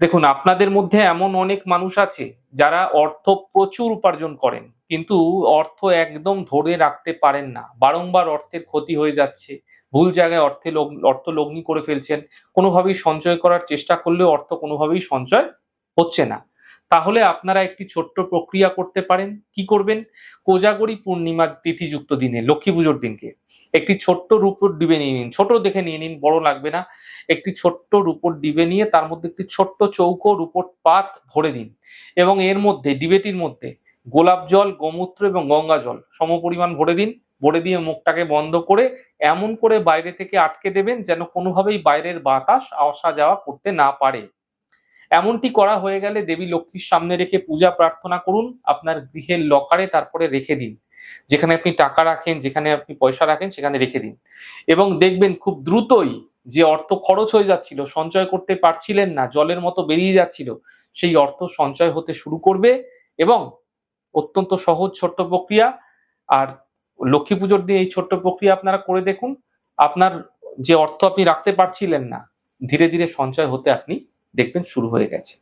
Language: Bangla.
দেখুন, আপনাদের মধ্যে এমন অনেক মানুষ আছে যারা অর্থ প্রচুর উপার্জন করেন, কিন্তু অর্থ একদম ধরে রাখতে পারেন না। বারংবার অর্থের ক্ষতি হয়ে যাচ্ছে, ভুল জায়গায় অর্থে অর্থ লগ্নি করে ফেলছেন, কোনোভাবেই সঞ্চয় করার চেষ্টা করলেও অর্থ কোনোভাবেই সঞ্চয় হচ্ছে না। তাহলে আপনারা একটি ছোট্ট প্রক্রিয়া করতে পারেন। কি করবেন? কোজাগরী পূর্ণিমার তিথিযুক্ত দিনে, লক্ষ্মী পুজোর দিনকে। একটি ছোট্ট রূপোর ডিবে নিয়ে নিন। ছোট দেখে নিয়ে নিন, বড় লাগবে না। একটি ছোট্ট রূপোর ডিবে নিয়ে তার মধ্যে একটি ছোট্ট চৌকো, রূপোর পাত ভরে দিন। এবং এর মধ্যে, ডিবেটির মধ্যে গোলাপ জল, গোমূত্র এবং গঙ্গা জল সমপরিমাণ ভরে দিন। ভরে দিয়ে মুখটাকে বন্ধ করে এমন করে বাইরে থেকে আটকে দেবেন যেন কোনোভাবেই বাইরের বাতাস আসা যাওয়া করতে না পারে। এমনটি করা হয়ে গেলে দেবী লক্ষ্মীর সামনে রেখে পূজা প্রার্থনা করুন, আপনার গৃহের লকারে তারপরে রেখে দিন। যেখানে আপনি টাকা রাখেন, যেখানে আপনি পয়সা রাখেন, সেখানে রেখে দিন। এবং দেখবেন খুব দ্রুতই যে অর্থ খরচ হয়ে যাচ্ছিল, সঞ্চয় করতে পারছিলেন না, জলের মতো বেরিয়ে যাচ্ছিল, সেই অর্থ সঞ্চয় হতে শুরু করবে এবং অত্যন্ত সহজ ছোট্ট প্রক্রিয়া, আর লক্ষ্মী পুজোর দিন এই ছোট্ট প্রক্রিয়া আপনারা করে দেখুন, আপনার যে অর্থ আপনি রাখতে পারছিলেন না, ধীরে ধীরে সঞ্চয় হতে আপনি দেখবেন শুরু হয়ে গেছে।